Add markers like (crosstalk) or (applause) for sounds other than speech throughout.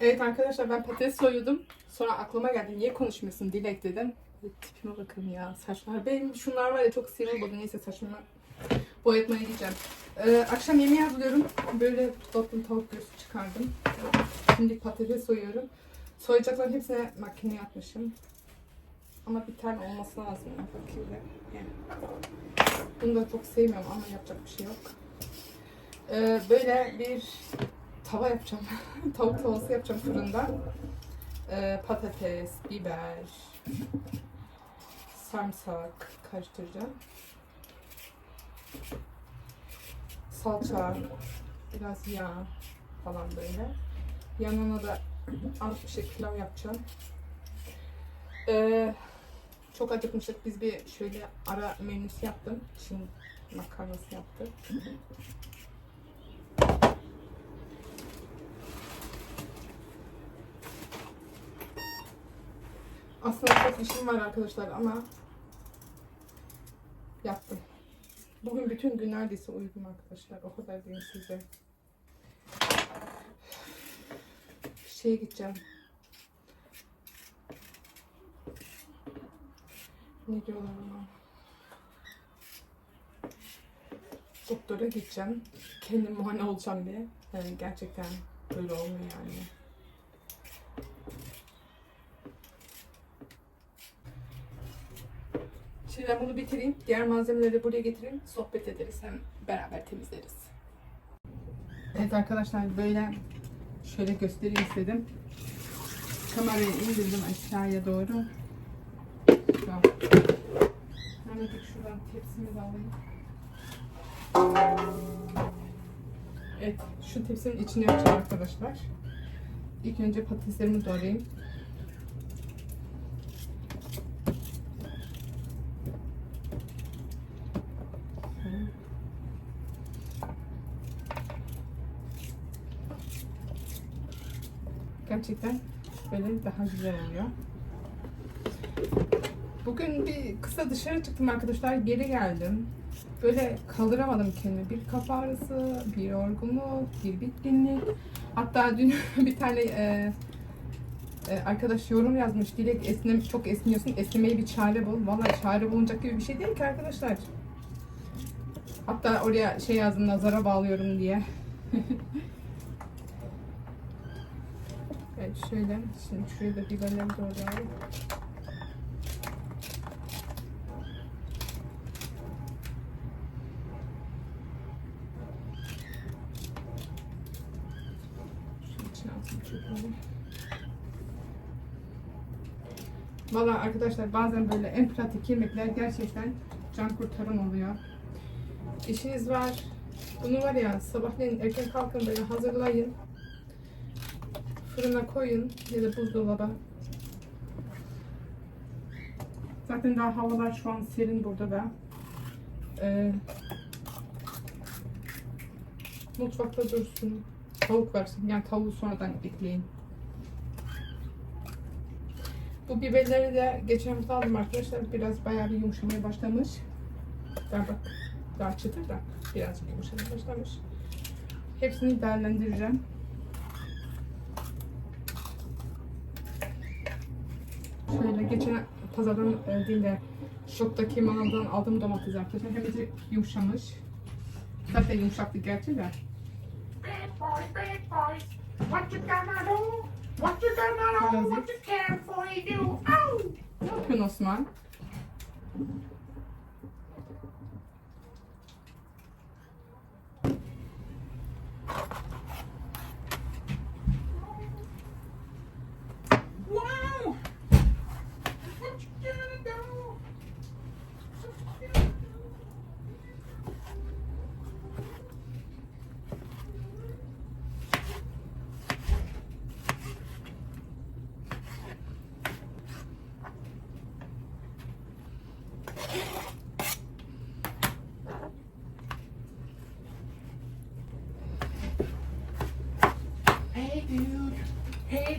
Evet arkadaşlar ben patates soyuyordum. Sonra aklıma geldi niye konuşmuyorsun Dilek dedim. Tipime bakın ya saçlar. Benim şunlar var ya çok sinir oldu. Neyse saçımı boyatmaya gideceğim. Ee, akşam yemeği hazırlıyorum. Böyle dolaptan tavuk göğsü çıkardım. Şimdi patates soyuyorum. Soyacakların hepsine makineye atmışım. Ama bir tane olması lazım. Bakayım. Bunu da çok sevmiyorum ama yapacak bir şey yok. Ee, böyle bir tava yapacağım. (laughs) Tavuk tavası yapacağım fırında. Ee, patates, biber, sarımsak karıştıracağım. Salça, biraz yağ falan böyle. Yanına da az bir şey pilav yapacağım. Ee, çok acıkmıştık. Biz bir şöyle ara menüsü yaptım. Şimdi makarnası yaptık. Aslında çok işim var arkadaşlar ama yaptım. Bugün bütün gün neredeyse uyudum arkadaşlar. O kadar diyeyim size. Şeye gideceğim. Ne diyorlar ona? Doktora gideceğim. Kendim muayene olacağım diye. Yani gerçekten böyle olmuyor yani. Ben bunu bitireyim. Diğer malzemeleri buraya getireyim. Sohbet ederiz. Hem beraber temizleriz. Evet arkadaşlar böyle şöyle göstereyim istedim. Kamerayı indirdim aşağıya doğru. An. Hemen şuradan tepsimi de alayım. Evet, şu tepsinin içine yapacağım arkadaşlar. İlk önce patateslerimi doğrayayım. Gerçekten böyle daha güzel oluyor. Bugün bir kısa dışarı çıktım arkadaşlar. Geri geldim. Böyle kaldıramadım kendimi. Bir kafa ağrısı, bir yorgunluk, bir bitkinlik. Hatta dün (laughs) bir tane e, e, arkadaş yorum yazmış. Dilek esnem, çok esniyorsun. Esnemeye bir çare bul. Vallahi çare bulunacak gibi bir şey değil ki arkadaşlar. Hatta oraya şey yazdım nazara bağlıyorum diye. (laughs) evet şöyle. Şimdi şuraya da biberleri doğrayalım. Valla arkadaşlar bazen böyle en pratik yemekler gerçekten can kurtaran oluyor. İşiniz var. Bunu var ya sabahleyin erken kalkın böyle hazırlayın. Fırına koyun ya da buzdolaba. Zaten daha havalar şu an serin burada da. Ee, mutfakta dursun. Tavuk var. Yani tavuğu sonradan ekleyin. Bu biberleri de geçen hafta aldım arkadaşlar. Biraz bayağı bir yumuşamaya başlamış. Daha bak daha çıtır da birazcık yumuşamaya başlamış. Hepsini değerlendireceğim. Şöyle geçen pazardan e, değil de şoktaki manavdan aldığım domates arkadaşlar. Hem de yumuşamış. Zaten yumuşaktı gerçi de. Bad boys, bad boys. What you gonna do? What you gonna do? What you care for you? Ne yapıyorsun Osman?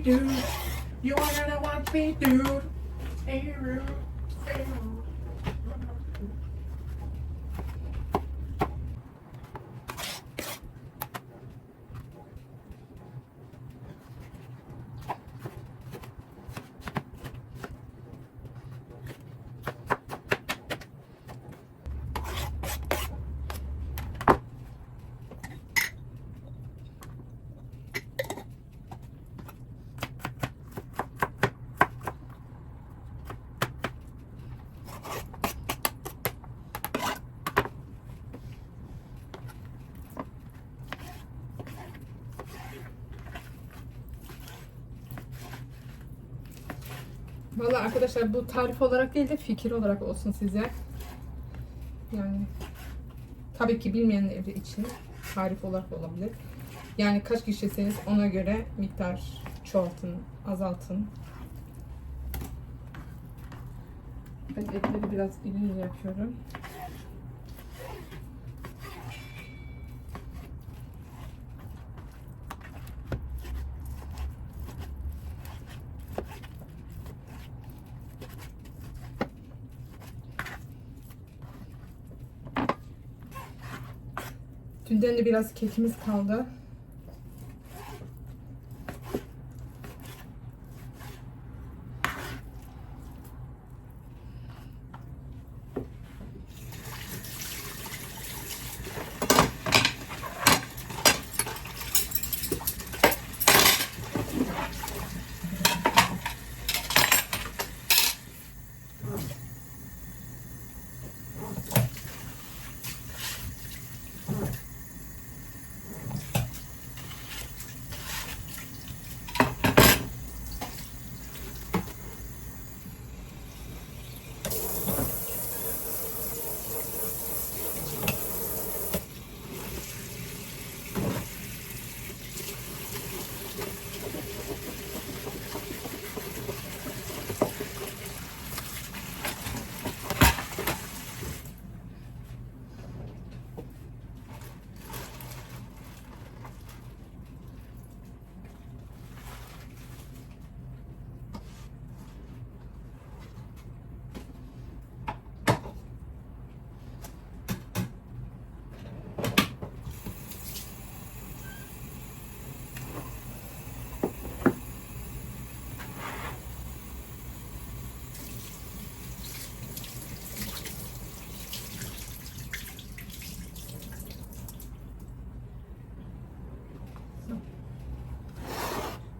dude. You are gonna watch me, dude. Hey, rude. Vallahi arkadaşlar bu tarif olarak değil de fikir olarak olsun size. Yani tabii ki bilmeyenler için tarif olarak olabilir. Yani kaç kişisiniz ona göre miktar çoğaltın, azaltın. Ben etleri biraz iri yapıyorum. Dünden de biraz kekimiz kaldı.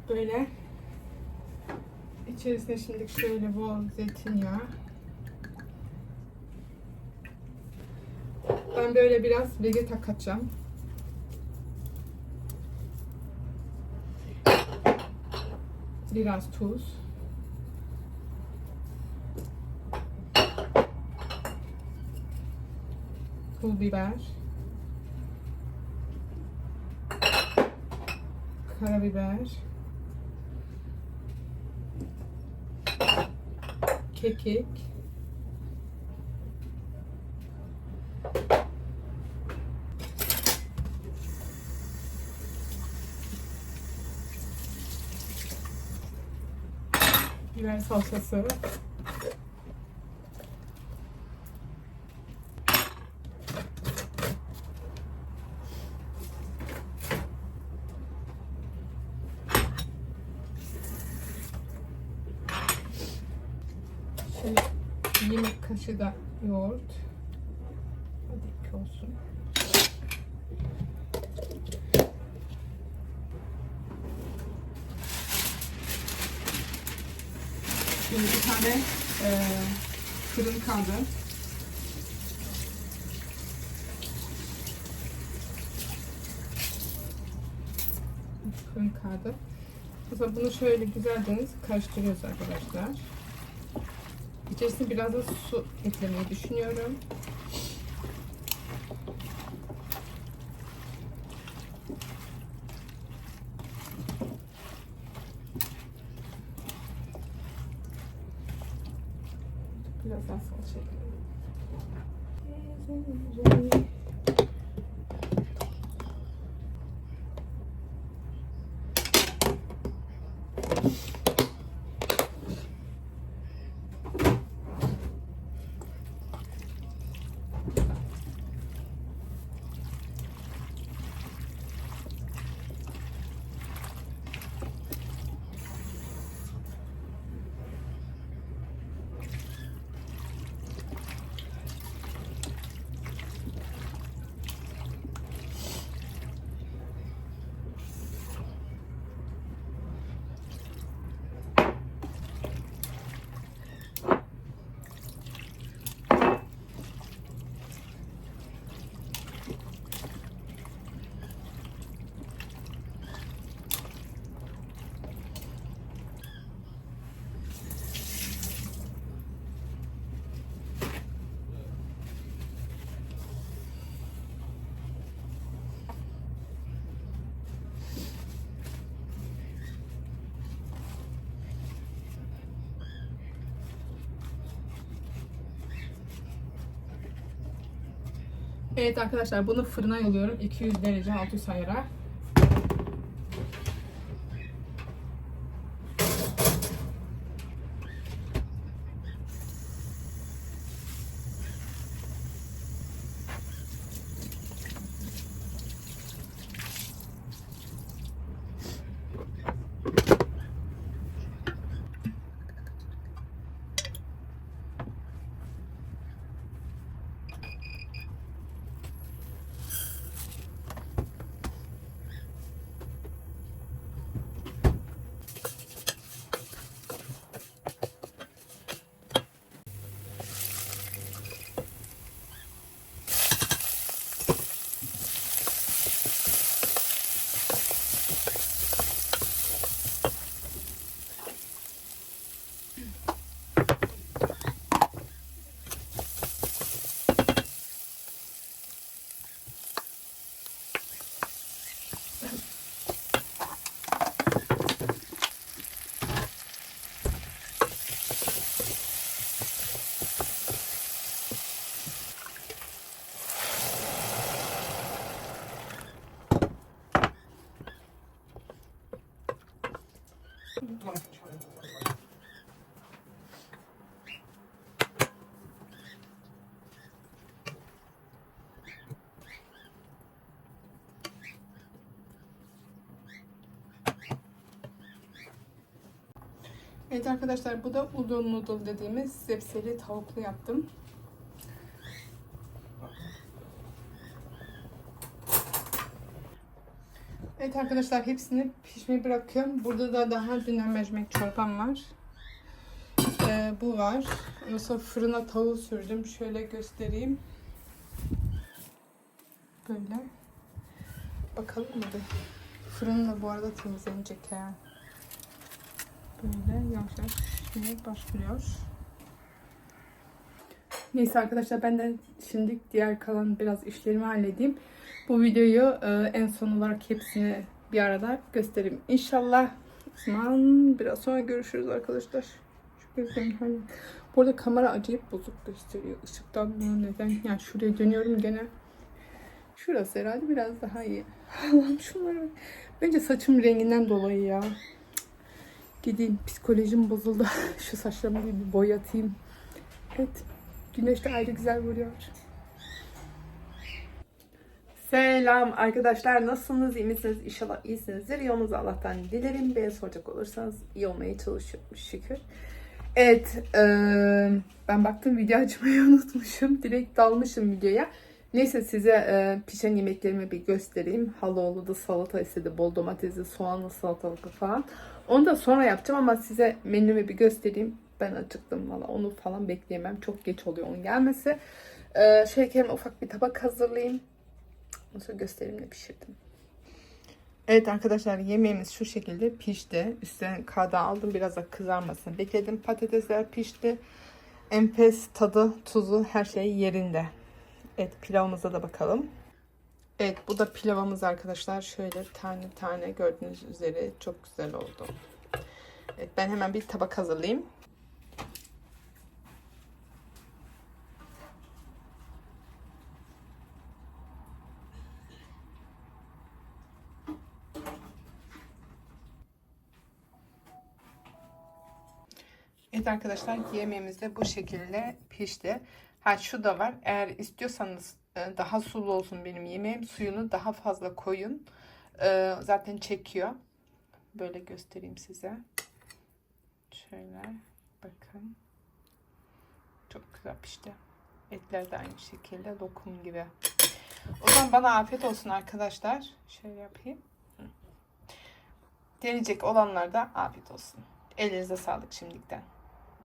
Böyle. İçerisine şimdi şöyle bol zeytinyağı. Ben böyle biraz vegeta katacağım. Biraz tuz. Pul biber. Karabiber. Kekik. Biber salçası. Şöyle bir yemek kaşığı da yoğurt. Hadi iki olsun. Şimdi bir tane e, fırın kaldı. Fırın kaldı. Mesela bunu şöyle güzelce karıştırıyoruz arkadaşlar. İçerisine biraz da su eklemeyi düşünüyorum. Biraz daha salça ekleyelim. Evet arkadaşlar bunu fırına yolluyorum. 200 derece 600 ayara. Evet arkadaşlar bu da udon noodle dediğimiz zepseli tavuklu yaptım. Evet arkadaşlar hepsini pişmeye bırakıyorum. Burada da daha dünden mercimek çorbam var. Ee, bu var. Ondan sonra fırına tavuğu sürdüm. Şöyle göstereyim. Böyle. Bakalım mı bir? Fırın da bu arada temizlenecek ha. Böyle yavaş yavaş pişmeye başlıyor. Neyse arkadaşlar ben de şimdi diğer kalan biraz işlerimi halledeyim. Bu videoyu e, en son olarak hepsini bir arada göstereyim. İnşallah zaman biraz sonra görüşürüz arkadaşlar. Şu gözlerimi halledeyim. Bu arada kamera acayip bozuk gösteriyor. Işıktan mı neden? Yani şuraya dönüyorum gene. Şurası herhalde biraz daha iyi. (laughs) Allah'ım şunları. Bence saçım renginden dolayı ya. Gideyim psikolojim bozuldu. (laughs) Şu saçlarımı bir boyatayım. Evet. Güneş de ayrı güzel vuruyor. Selam arkadaşlar. Nasılsınız? İyi misiniz? İnşallah iyisinizdir. Yolunuzu Allah'tan dilerim. Beni soracak olursanız iyi olmaya çalışıyorum şükür. Evet. eee, ben baktım video açmayı (laughs) unutmuşum. Direkt dalmışım videoya. Neyse size e, pişen yemeklerimi bir göstereyim. Haloğlu da salata istedi. Bol domatesli, soğanlı salatalık falan. Onu da sonra yapacağım ama size menümü bir göstereyim. Ben acıktım valla. Onu falan bekleyemem. Çok geç oluyor onun gelmesi. Ee, şöyle ufak bir tabak hazırlayayım. Sonra göstereyim ne pişirdim. Evet arkadaşlar yemeğimiz şu şekilde pişti. Üstüne kada aldım biraz da kızarmasın. Bekledim patatesler pişti. Enfes tadı, tuzu her şey yerinde. Evet pilavımıza da bakalım. Evet bu da pilavımız arkadaşlar. Şöyle tane tane gördüğünüz üzere çok güzel oldu. Evet ben hemen bir tabak hazırlayayım. Evet arkadaşlar yemeğimiz de bu şekilde pişti. Ha şu da var. Eğer istiyorsanız e, daha sulu olsun benim yemeğim. Suyunu daha fazla koyun. E, Zaten çekiyor. Böyle göstereyim size. Şöyle bakın. Çok güzel pişti. Etler de aynı şekilde lokum gibi. O zaman bana afiyet olsun arkadaşlar. Şöyle yapayım. Deneyecek olanlar da afiyet olsun. Elinize sağlık şimdiden.